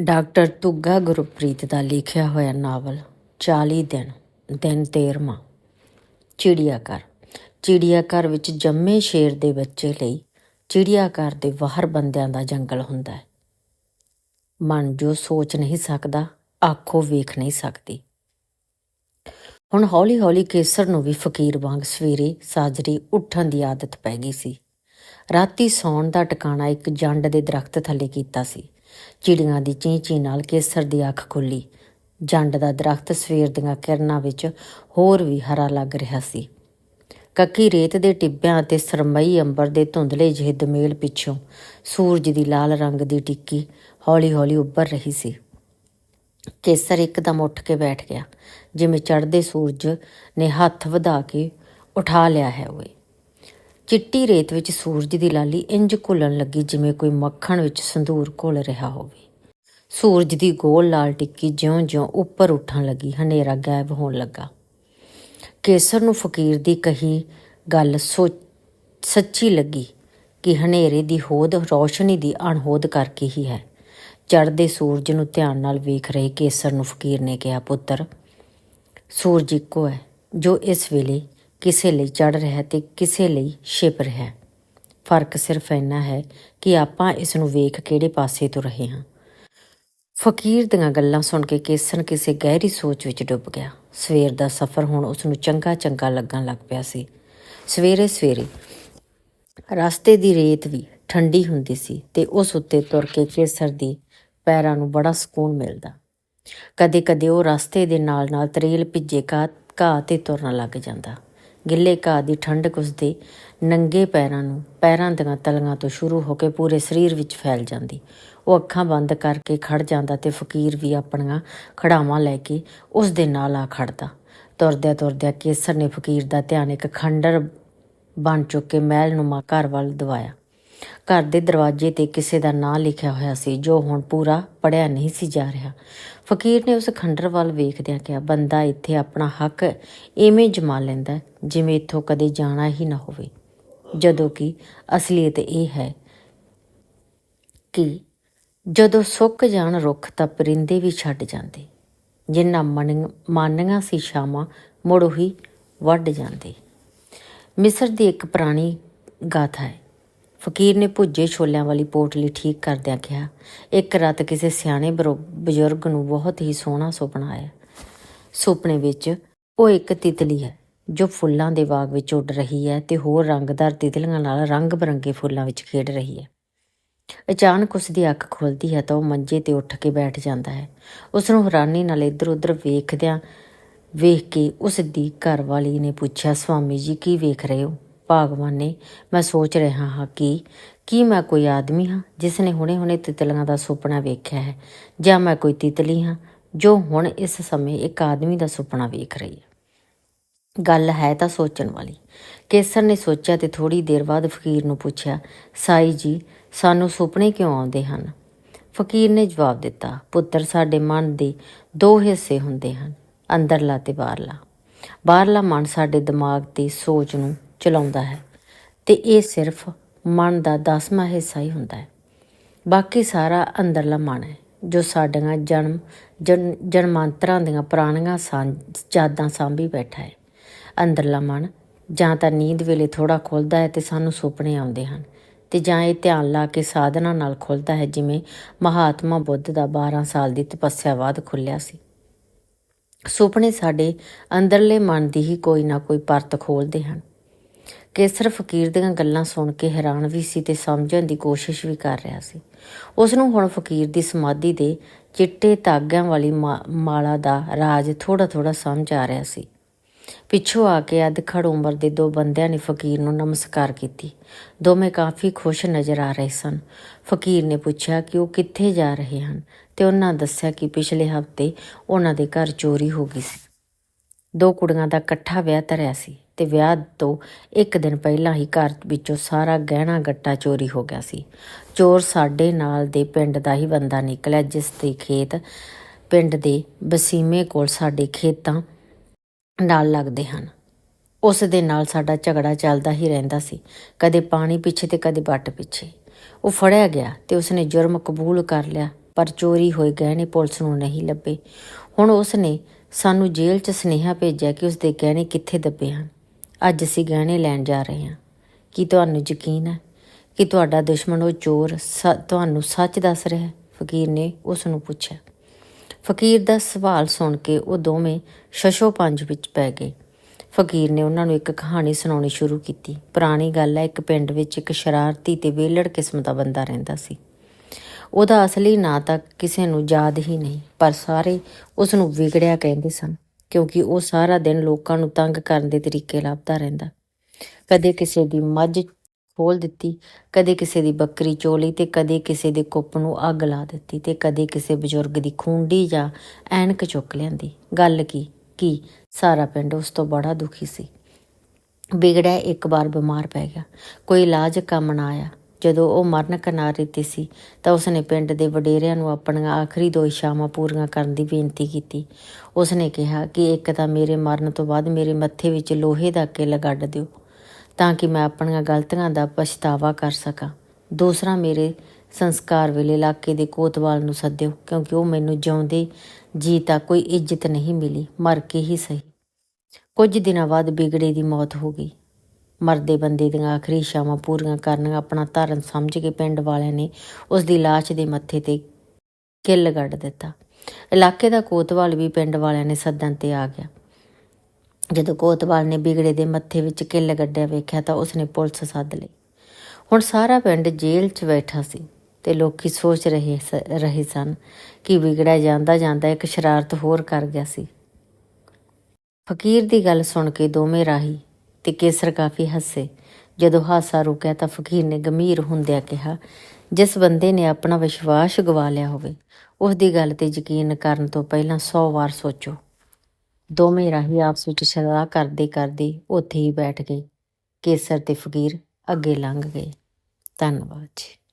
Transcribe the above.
Doctor ਤੁੱਗਾ Gurpreet ਦਾ ਲਿਖਿਆ ਹੋਇਆ novel 40 ਦਿਨ ਦਿਨ 13ਵਾਂ ਚਿੜੀਆਘਰ। ਚਿੜੀਆਘਰ ਵਿੱਚ ਜੰਮੇ ਸ਼ੇਰ ਦੇ ਬੱਚੇ ਲਈ ਚਿੜੀਆਘਰ ਦੇ ਬਾਹਰ ਬੰਦਿਆਂ ਦਾ ਜੰਗਲ ਹੁੰਦਾ ਹੈ। ਮਨ ਜੋ ਸੋਚ ਨਹੀਂ ਸਕਦਾ, ਆਖੋ ਵੇਖ ਨਹੀਂ ਸਕਦੀ। ਹੁਣ ਹੌਲੀ ਹੌਲੀ ਕੇਸਰ ਨੂੰ ਵੀ ਫਕੀਰ ਵਾਂਗ ਸਵੇਰੇ ਸਾਜਰੀ ਉੱਠਣ ਦੀ ਆਦਤ ਪੈ ਗਈ ਸੀ। ਰਾਤੀ ਸੌਣ ਦਾ ਟਿਕਾਣਾ ਇੱਕ ਜੰਡ ਦੇ ਦਰਖਤ ਥੱਲੇ ਕੀਤਾ ਸੀ। ਚਿੜੀਆਂ ਦੀ ਚੀਂ ਚੀਂ ਨਾਲ ਕੇਸਰ ਦੀ ਅੱਖ ਖੁੱਲੀ। ਜੰਡ ਦਾ ਦਰਖਤ ਸਵੇਰ ਦੀਆਂ ਕਿਰਨਾਂ ਵਿੱਚ ਹੋਰ ਵੀ ਹਰਾ ਲੱਗ ਰਿਹਾ ਸੀ। ਕੱਕੀ ਰੇਤ ਦੇ ਟਿੱਬਿਆਂ ਅਤੇ ਸਰਮਈ ਅੰਬਰ ਦੇ ਧੁੰਦਲੇ ਜਿਹੇ ਦਮੇਲ ਪਿੱਛੋਂ ਸੂਰਜ ਦੀ ਲਾਲ ਰੰਗ ਦੀ ਟਿੱਕੀ ਹੌਲੀ-ਹੌਲੀ ਉੱਭਰ ਰਹੀ ਸੀ। ਕੇਸਰ ਇੱਕਦਮ ਉੱਠ ਕੇ ਬੈਠ ਗਿਆ, ਜਿਵੇਂ ਚੜ੍ਹਦੇ ਸੂਰਜ ਨੇ ਹੱਥ ਵਧਾ ਕੇ ਉਠਾ ਲਿਆ ਹੈ ਓਏ। ਚਿੱਟੀ ਰੇਤ ਵਿੱਚ ਸੂਰਜ ਦੀ ਲਾਲੀ ਇੰਜ ਘੁਲਣ ਲੱਗੀ ਜਿਵੇਂ ਕੋਈ ਮੱਖਣ ਵਿੱਚ ਸੰਧੂਰ ਘੁਲ ਰਿਹਾ ਹੋਵੇ। ਸੂਰਜ ਦੀ ਗੋਲ ਲਾਲ ਟਿੱਕੀ ਜਿਉਂ-ਜਿਉਂ ਉੱਪਰ ਉੱਠਣ ਲੱਗੀ, ਹਨੇਰਾ ਗਾਇਬ ਹੋਣ ਲੱਗਾ। ਕੇਸਰ ਨੂੰ ਫਕੀਰ ਦੀ ਕਹੀ ਗੱਲ ਸੋ ਸੱਚੀ ਲੱਗੀ ਕਿ ਹਨੇਰੇ ਦੀ ਹੋਦ ਰੌਸ਼ਨੀ ਦੀ ਅਣਹੋਦ ਕਰਕੇ ਹੀ ਹੈ। ਚੜ੍ਹਦੇ ਸੂਰਜ ਨੂੰ ਧਿਆਨ ਨਾਲ ਵੇਖ ਰਹੇ ਕੇਸਰ ਨੂੰ ਫਕੀਰ ਨੇ ਕਿਹਾ, ਪੁੱਤਰ, ਸੂਰਜ ਇੱਕੋ ਹੈ ਜੋ ਇਸ ਵੇਲੇ ਕਿਸੇ ਲਈ ਚੜ ਰਿਹਾ ਤੇ ਕਿਸੇ ਲਈ ਛਿਪ ਰਿਹਾ। ਫ਼ਰਕ ਸਿਰਫ ਇੰਨਾ ਹੈ ਕਿ ਆਪਾਂ ਇਸ ਨੂੰ ਵੇਖ ਕਿਹੜੇ ਪਾਸੇ ਤੋਂ ਰਹੇ ਹਾਂ। ਫਕੀਰ ਦੀਆਂ ਗੱਲਾਂ ਸੁਣ ਕੇ ਕੇਸਨ ਕਿਸੇ ਗਹਿਰੀ ਸੋਚ ਵਿੱਚ ਡੁੱਬ ਗਿਆ। ਸਵੇਰ ਦਾ ਸਫ਼ਰ ਹੁਣ ਉਸ ਨੂੰ ਚੰਗਾ ਚੰਗਾ ਲੱਗਣ ਲੱਗ ਪਿਆ ਸੀ। ਸਵੇਰੇ ਸਵੇਰੇ ਰਸਤੇ ਦੀ ਰੇਤ ਵੀ ਠੰਡੀ ਹੁੰਦੀ ਸੀ ਤੇ ਉਸ ਉੱਤੇ ਤੁਰ ਕੇ ਕੇਸਰ ਦੀ ਪੈਰਾਂ ਨੂੰ ਬੜਾ ਸਕੂਨ ਮਿਲਦਾ। ਕਦੇ-ਕਦੇ ਉਹ ਰਸਤੇ ਦੇ ਨਾਲ-ਨਾਲ ਤਰੇਲ ਭਿੱਜੇ ਘਾਹ ਘਾਹ ਤੇ ਤੁਰਨ ਲੱਗ ਜਾਂਦਾ। ਗਿੱਲੇ ਘਾਹ ਦੀ ਠੰਡਕ ਉਸਦੇ ਨੰਗੇ ਪੈਰਾਂ ਨੂੰ, ਪੈਰਾਂ ਦੀਆਂ ਤਲੀਆਂ ਤੋਂ ਸ਼ੁਰੂ ਹੋ ਕੇ ਪੂਰੇ ਸਰੀਰ ਵਿੱਚ ਫੈਲ ਜਾਂਦੀ। ਉਹ ਅੱਖਾਂ ਬੰਦ ਕਰਕੇ ਖੜ ਜਾਂਦਾ ਤੇ ਫਕੀਰ ਵੀ ਆਪਣੀਆਂ ਖੜਾਵਾਂ ਲੈ ਕੇ ਉਸ ਦੇ ਨਾਲ ਆ ਖੜਦਾ। ਤੁਰਦਿਆਂ ਤੁਰਦਿਆਂ ਕੇਸਰ ਨੇ ਫਕੀਰ ਦਾ ਧਿਆਨ ਇੱਕ ਖੰਡਰ ਬਣ ਚੁੱਕੇ ਕੇ ਮਹਿਲ ਨੂੰਮਾ ਘਰ ਵੱਲ ਦਵਾਇਆ। ਘਰ ਦੇ ਦਰਵਾਜ਼ੇ ਤੇ ਕਿਸੇ ਦਾ ਨਾਂ ਲਿਖਿਆ ਹੋਇਆ ਸੀ, ਜੋ ਹੁਣ ਪੂਰਾ ਪੜਿਆ ਨਹੀਂ ਸੀ ਜਾ ਰਿਹਾ। ਫਕੀਰ ਨੇ ਉਸ ਖੰਡਰ ਵੱਲ ਵੇਖਦਿਆਂ ਕਿਹਾ, ਬੰਦਾ ਇੱਥੇ ਆਪਣਾ ਹੱਕ ਐਵੇਂ ਜਮਾ ਲੈਂਦਾ ਜਿਵੇਂ ਇੱਥੋਂ ਕਦੇ ਜਾਣਾ ਹੀ ਨਾ ਹੋਵੇ। ਜਦੋਂ ਕਿ ਅਸਲੀਅਤ ਇਹ ਹੈ ਕਿ ਜਦੋਂ ਸੁੱਕ ਜਾਣ ਰੁੱਖ ਤਾਂ ਪਰਿੰਦੇ ਵੀ ਛੱਡ ਜਾਂਦੇ ਜਿਨ੍ਹਾਂ ਮਨ- ਮਾਨੀਆਂ ਸੀ ਸ਼ਾਮਾਂ ਮੁੜ ਉਹੀ ਵੱਢ ਜਾਂਦੇ। ਮਿਸਰ ਦੀ ਇੱਕ ਪੁਰਾਣੀ ਗਾਥਾ ਹੈ ਫਕੀਰ ਨੇ ਭੁੱਜੇ ਛੋਲਿਆਂ ਵਾਲੀ ਪੋਟਲੀ ਠੀਕ ਕਰਦਿਆਂ ਕਿਹਾ, ਇੱਕ ਰਾਤ ਕਿਸੇ ਸਿਆਣੇ ਬਰੋ- ਬਜ਼ੁਰਗ ਨੂੰ ਬਹੁਤ ਹੀ ਸੋਹਣਾ ਸੁਪਨਾ ਆਇਆ। ਸੁਪਨੇ ਵਿੱਚ ਉਹ ਇੱਕ ਤਿਤਲੀ ਹੈ, ਜੋ ਫੁੱਲਾਂ ਦੇ ਬਾਗ ਵਿੱਚ ਉੱਡ ਰਹੀ ਹੈ ਤੇ ਹੋਰ ਰੰਗਦਾਰ ਤਿਤਲੀਆਂ ਨਾਲ ਰੰਗ-ਬਰੰਗੇ ਫੁੱਲਾਂ ਵਿੱਚ ਖੇਡ ਰਹੀ ਹੈ। ਅਚਾਨਕ ਉਸ ਦੀ ਅੱਖ ਖੁੱਲਦੀ ਹੈ ਤਾਂ ਉਹ ਮੰਜੇ ਤੇ ਉੱਠ ਕੇ ਬੈਠ ਜਾਂਦਾ ਹੈ। ਉਸ ਨੂੰ ਹੈਰਾਨੀ ਨਾਲ ਇੱਧਰ-ਉੱਧਰ ਵੇਖਦਿਆਂ ਵੇਖ ਕੇ ਉਸ ਦੀ ਘਰਵਾਲੀ ਨੇ ਪੁੱਛਿਆ, ਸਵਾਮੀ ਜੀ, ਕੀ ਵੇਖ ਰਹੇ ਹੋ? ਭਾਗਵਾਨੇ ਮੈਂ ਸੋਚ ਰਿਹਾ ਹਾਂ ਕਿ ਕੀ ਮੈਂ ਕੋਈ ਆਦਮੀ ਹਾਂ ਜਿਸ ਨੇ ਹੁਣੇ-ਹੁਣੇ ਤਿਤਲੀਆਂ ਦਾ ਸੁਪਨਾ ਵੇਖਿਆ ਹੈ ਜਾਂ ਮੈਂ ਕੋਈ ਤਿਤਲੀ ਹਾਂ ਜੋ ਹੁਣ ਇਸ ਸਮੇਂ ਇੱਕ ਆਦਮੀ ਦਾ ਸੁਪਨਾ ਵੇਖ ਰਹੀ ਹੈ। ਗੱਲ ਹੈ ਤਾਂ ਸੋਚਣ ਵਾਲੀ। ਕੇਸਰ ਨੇ ਸੋਚਿਆ ਤੇ ਥੋੜੀ ਦੇਰ ਬਾਅਦ ਫਕੀਰ ਨੂੰ ਪੁੱਛਿਆ, ਸਾਈ ਜੀ, ਸਾਨੂੰ ਸੁਪਨੇ ਕਿਉਂ ਆਉਂਦੇ ਹਨ? ਫਕੀਰ ਨੇ ਜਵਾਬ ਦਿੱਤਾ, ਪੁੱਤਰ, ਸਾਡੇ ਮਨ ਦੇ ਦੋ ਹਿੱਸੇ ਹੁੰਦੇ ਹਨ, ਅੰਦਰਲਾ ਤੇ ਬਾਹਰਲਾ। ਬਾਹਰਲਾ ਮਨ ਸਾਡੇ ਦਿਮਾਗ ਤੇ ਸੋਚ ਨੂੰ ਚਲਾਉਂਦਾ ਹੈ ਤੇ ਇਹ ਸਿਰਫ ਮਨ ਦਾ ਦਸਵਾਂ ਹਿੱਸਾ ਹੀ ਹੁੰਦਾ ਹੈ। ਬਾਕੀ ਸਾਰਾ ਅੰਦਰਲਾ ਮਨ ਹੈ, ਜੋ ਸਾਡੀਆਂ ਜਨਮ, ਜਨ- ਜਨਮਾਂਤਰਾਂ ਦੀਆਂ ਪੁਰਾਣੀਆਂ ਸਾਂ- ਯਾਦਾਂ ਸਾਂਭੀ ਬੈਠਾ ਹੈ। ਅੰਦਰਲਾ ਮਨ ਜਾਂ ਤਾਂ ਨੀਂਦ ਵੇਲੇ ਥੋੜਾ ਖੁੱਲਦਾ ਹੈ ਤੇ ਸਾਨੂੰ ਸੁਪਨੇ ਆਉਂਦੇ ਹਨ ਤੇ ਜਾਂ ਇਹ ਧਿਆਨ ਲਾ ਕੇ ਸਾਧਨਾ ਨਾਲ ਖੁੱਲਦਾ ਹੈ, ਜਿਵੇਂ ਮਹਾਤਮਾ ਬੁੱਧ ਦਾ 12 ਸਾਲ ਦੀ ਤਪੱਸਿਆ ਬਾਅਦ ਖੁੱਲਿਆ ਸੀ। ਸੁਪਨੇ ਸਾਡੇ ਅੰਦਰਲੇ ਮਨ ਦੀ ਹੀ ਕੋਈ ਨਾ ਕੋਈ ਪਰਤ ਖੋਲਦੇ ਹਨ। ਕੇਸਰ ਫਕੀਰ ਦੀਆਂ ਗੱਲਾਂ ਸੁਣ ਕੇ ਹੈਰਾਨ ਵੀ ਸੀ ਤੇ ਸਮਝਣ ਦੀ ਕੋਸ਼ਿਸ਼ ਵੀ ਕਰ ਰਿਹਾ ਸੀ। ਉਸ ਨੂੰ ਹੁਣ ਫਕੀਰ ਦੀ ਸਮਾਧੀ ਦੇ ਚਿੱਟੇ ਧਾਗਿਆਂ ਵਾਲੀ ਮਾ- ਮਾਲਾ ਦਾ ਰਾਜ ਥੋੜਾ ਥੋੜਾ ਸਮਝ ਆ ਰਿਹਾ ਸੀ। ਪਿੱਛੋਂ ਆ ਕੇ ਅਧਖੜ ਉਮਰ ਦੇ ਦੋ ਬੰਦਿਆਂ ਨੇ ਫਕੀਰ ਨੂੰ ਨਮਸਕਾਰ ਕੀਤੀ। ਦੋਵੇਂ ਕਾਫੀ ਖੁਸ਼ ਨਜ਼ਰ ਆ ਰਹੇ ਸਨ। ਫਕੀਰ ਨੇ ਪੁੱਛਿਆ ਕਿ ਉਹ ਕਿੱਥੇ ਜਾ ਰਹੇ ਹਨ ਤੇ ਉਹਨਾਂ ਦੱਸਿਆ ਕਿ ਪਿਛਲੇ ਹਫ਼ਤੇ ਉਹਨਾਂ ਦੇ ਘਰ ਚੋਰੀ ਹੋ ਗਈ ਸੀ। ਦੋ ਕੁੜੀਆਂ ਦਾ ਇਕੱਠਾ ਵਿਆਹ ਧਰਿਆ ਸੀ ਤੇ ਵਿਆਹ ਤੋਂ ਇੱਕ ਦਿਨ ਪਹਿਲਾਂ ਹੀ ਘਰ ਵਿੱਚੋਂ ਸਾਰਾ ਗਹਿਣਾ ਗੱਟਾ ਚੋਰੀ ਹੋ ਗਿਆ ਸੀ। ਚੋਰ ਸਾਡੇ ਨਾਲ ਦੇ ਪਿੰਡ ਦਾ ਹੀ ਬੰਦਾ ਨਿਕਲਿਆ, ਜਿਸ ਦੇ ਖੇਤ ਪਿੰਡ ਦੇ ਬਸੀਮੇ ਕੋਲ ਸਾਡੇ ਖੇਤਾਂ ਨਾਲ ਲੱਗਦੇ ਹਨ। ਉਸ ਦੇ ਨਾਲ ਸਾਡਾ ਝਗੜਾ ਚੱਲਦਾ ਹੀ ਰਹਿੰਦਾ ਸੀ। ਕਦੇ ਪਾਣੀ ਪਿੱਛੇ ਤੇ ਕਦੇ ਵੱਟ ਪਿੱਛੇ। ਉਹ ਫੜਿਆ ਗਿਆ ਤੇ ਉਸਨੇ ਜੁਰਮ ਕਬੂਲ ਕਰ ਲਿਆ, ਪਰ ਚੋਰੀ ਹੋਏ ਗਹਿਣੇ ਪੁਲਿਸ ਨੂੰ ਨਹੀਂ ਲੱਭੇ। ਹੁਣ ਉਸਨੇ ਸਾਨੂੰ ਜੇਲ੍ਹ 'ਚ ਸੁਨੇਹਾ ਭੇਜਿਆ ਕਿ ਉਸ ਦੇ ਗਹਿਣੇ ਕਿੱਥੇ ਦੱਬੇ ਹਨ। ਅੱਜ ਅਸੀਂ ਗਹਿਣੇ ਲੈਣ ਜਾ ਰਹੇ ਹਾਂ। ਕੀ ਤੁਹਾਨੂੰ ਯਕੀਨ ਹੈ ਕਿ ਤੁਹਾਡਾ ਦੁਸ਼ਮਣ ਉਹ ਚੋਰ ਸ- ਤੁਹਾਨੂੰ ਸੱਚ ਦੱਸ ਰਿਹਾ ਹੈ? ਫਕੀਰ ਨੇ ਉਸ ਨੂੰ ਪੁੱਛਿਆ। ਫਕੀਰ ਦਾ ਸਵਾਲ ਸੁਣ ਕੇ ਉਹ ਦੋਵੇਂ ਸ਼ਸ਼ੋ ਪੰਜ ਵਿੱਚ ਪੈ ਗਏ। ਫਕੀਰ ਨੇ ਉਹਨਾਂ ਨੂੰ ਇੱਕ ਕਹਾਣੀ ਸੁਣਾਉਣੀ ਸ਼ੁਰੂ ਕੀਤੀ। ਪੁਰਾਣੀ ਗੱਲ ਹੈ, ਇੱਕ ਪਿੰਡ ਵਿੱਚ ਇੱਕ ਸ਼ਰਾਰਤੀ ਤੇ ਵੇਲੜ ਕਿਸਮ ਦਾ ਬੰਦਾ ਰਹਿੰਦਾ ਸੀ। ਉਹਦਾ ਅਸਲੀ ਨਾਂ ਤਾਂ ਕਿਸੇ ਨੂੰ ਯਾਦ ਹੀ ਨਹੀਂ, ਪਰ ਸਾਰੇ ਉਸ ਨੂੰ ਵਿਗੜਿਆ ਕਹਿੰਦੇ ਸਨ, ਕਿਉਂਕਿ ਉਹ ਸਾਰਾ ਦਿਨ ਲੋਕਾਂ ਨੂੰ ਤੰਗ ਕਰਨ ਦੇ ਤਰੀਕੇ ਲੱਭਦਾ ਰਹਿੰਦਾ। ਕਦੇ ਕਿਸੇ ਦੀ ਮੱਝ ਖੋਲ ਦਿੱਤੀ, ਕਦੇ ਕਿਸੇ ਦੀ ਬੱਕਰੀ ਚੋਲੀ ਤੇ ਕਦੇ ਕਿਸੇ ਦੇ ਕੁੱਪ ਨੂੰ ਅੱਗ ਲਾ ਦਿੱਤੀ ਤੇ ਕਦੇ ਕਿਸੇ ਬਜ਼ੁਰਗ ਦੀ ਖੂੰਡੀ ਜਾਂ ਐਨਕ ਚੁੱਕ ਲਿਆਂਦੀ। ਗੱਲ ਕੀ? ਕੀ ਸਾਰਾ ਪਿੰਡ ਉਸ ਤੋਂ ਬੜਾ ਦੁਖੀ ਸੀ। ਵਿਗੜਿਆ ਇੱਕ ਵਾਰ ਬਿਮਾਰ ਪੈ ਗਿਆ। ਕੋਈ ਇਲਾਜ ਕੰਮ ਨਾ ਆਇਆ। ਜਦੋਂ ਉਹ ਮਰਨ ਕਿਨਾਰੇ ਤੇ ਸੀ, ਤਾਂ ਉਸਨੇ ਪਿੰਡ ਦੇ ਵਡੇਰਿਆਂ ਨੂੰ ਆਪਣੀਆਂ ਆਖਰੀ ਦੋ ਇਛਾਵਾਂ ਪੂਰੀਆਂ ਕਰਨ ਦੀ ਬੇਨਤੀ ਕੀਤੀ। ਉਸਨੇ ਕਿਹਾ ਕਿ ਇੱਕ ਤਾਂ ਮੇਰੇ ਮਰਨ ਤੋਂ ਬਾਅਦ ਮੇਰੇ ਮੱਥੇ ਵਿੱਚ ਲੋਹੇ ਦਾ ਕਿੱਲ ਗੱਡ ਦਿਓ, ਤਾਂ ਕਿ ਮੈਂ ਆਪਣੀਆਂ ਗਲਤੀਆਂ ਦਾ ਪਛਤਾਵਾ ਕਰ ਸਕਾਂ। ਦੂਸਰਾ, ਮੇਰੇ ਸੰਸਕਾਰ ਵੇਲੇ ਇਲਾਕੇ ਦੇ ਕੋਤਵਾਲ ਨੂੰ ਸੱਦਿਓ, ਕਿਉਂਕਿ ਉਹ ਮੈਨੂੰ ਜਿਉਂਦੇ ਜੀ ਤਾਂ ਕੋਈ ਇੱਜ਼ਤ ਨਹੀਂ ਮਿਲੀ, ਮਰ ਕੇ ਹੀ ਸਹੀ। ਕੁਝ ਦਿਨਾਂ ਬਾਅਦ ਬਿਗੜੇ ਦੀ ਮੌਤ ਹੋ ਗਈ। ਮਰਦੇ ਬੰਦੇ ਦੀਆਂ ਆਖਰੀ ਇੱਛਾਵਾਂ ਪੂਰੀਆਂ ਕਰਨੀਆਂ ਆਪਣਾ ਧਾਰਨ ਸਮਝ ਕੇ ਪਿੰਡ ਵਾਲਿਆਂ ਨੇ ਉਸ ਦੀ ਲਾਸ਼ ਦੇ ਮੱਥੇ ਤੇ ਕਿੱਲ ਗੱਡ ਦਿੱਤਾ। ਇਲਾਕੇ ਦਾ ਕੋਤਵਾਲ ਵੀ ਪਿੰਡ ਵਾਲਿਆਂ ਨੇ ਸੱਦਣ ਤੇ ਆ ਗਿਆ। ਜਦੋਂ ਕੋਤਵਾਲ ਨੇ ਬਿਗੜੇ ਦੇ ਮੱਥੇ ਵਿੱਚ ਕਿੱਲ ਗੱਡਿਆ ਵੇਖਿਆ ਤਾਂ ਉਸਨੇ ਪੁਲਿਸ ਸੱਦ ਲਈ। ਹੁਣ ਸਾਰਾ ਪਿੰਡ ਜੇਲ੍ਹ 'ਚ ਬੈਠਾ ਸੀ ਤੇ ਲੋਕੀ ਸੋਚ ਰਹੇ ਸ- ਰਹੇ ਸਨ ਕਿ ਵਿਗੜਿਆ ਜਾਂਦਾ ਜਾਂਦਾ ਇੱਕ ਸ਼ਰਾਰਤ ਹੋਰ ਕਰ ਗਿਆ ਸੀ। ਫਕੀਰ ਦੀ ਗੱਲ ਸੁਣ ਕੇ ਦੋਵੇਂ ਰਾਹੀ ਤੇ ਕੇਸਰ ਕਾਫੀ ਹੱਸੇ। ਜਦੋਂ ਹਾਸਾ ਰੁਕਿਆ ਤਾਂ ਫਕੀਰ ਨੇ ਗੰਭੀਰ ਹੁੰਦਿਆਂ ਕਿਹਾ, ਜਿਸ ਬੰਦੇ ਨੇ ਆਪਣਾ ਵਿਸ਼ਵਾਸ ਗਵਾ ਲਿਆ ਹੋਵੇ ਉਸ ਦੀ ਗੱਲ ਤੇ ਯਕੀਨ ਕਰਨ ਤੋਂ ਪਹਿਲਾਂ 100 ਵਾਰ ਸੋਚੋ। ਦੋਵੇਂ ਰਾਹੀ ਆਪਸ ਵਿੱਚ ਸਲਾਹ ਕਰਦੇ ਕਰਦੇ ਉੱਥੇ ਹੀ ਬੈਠ ਗਏ। ਕੇਸਰ ਤੇ ਫਕੀਰ ਅੱਗੇ ਲੰਘ ਗਏ। ਧੰਨਵਾਦ ਜੀ।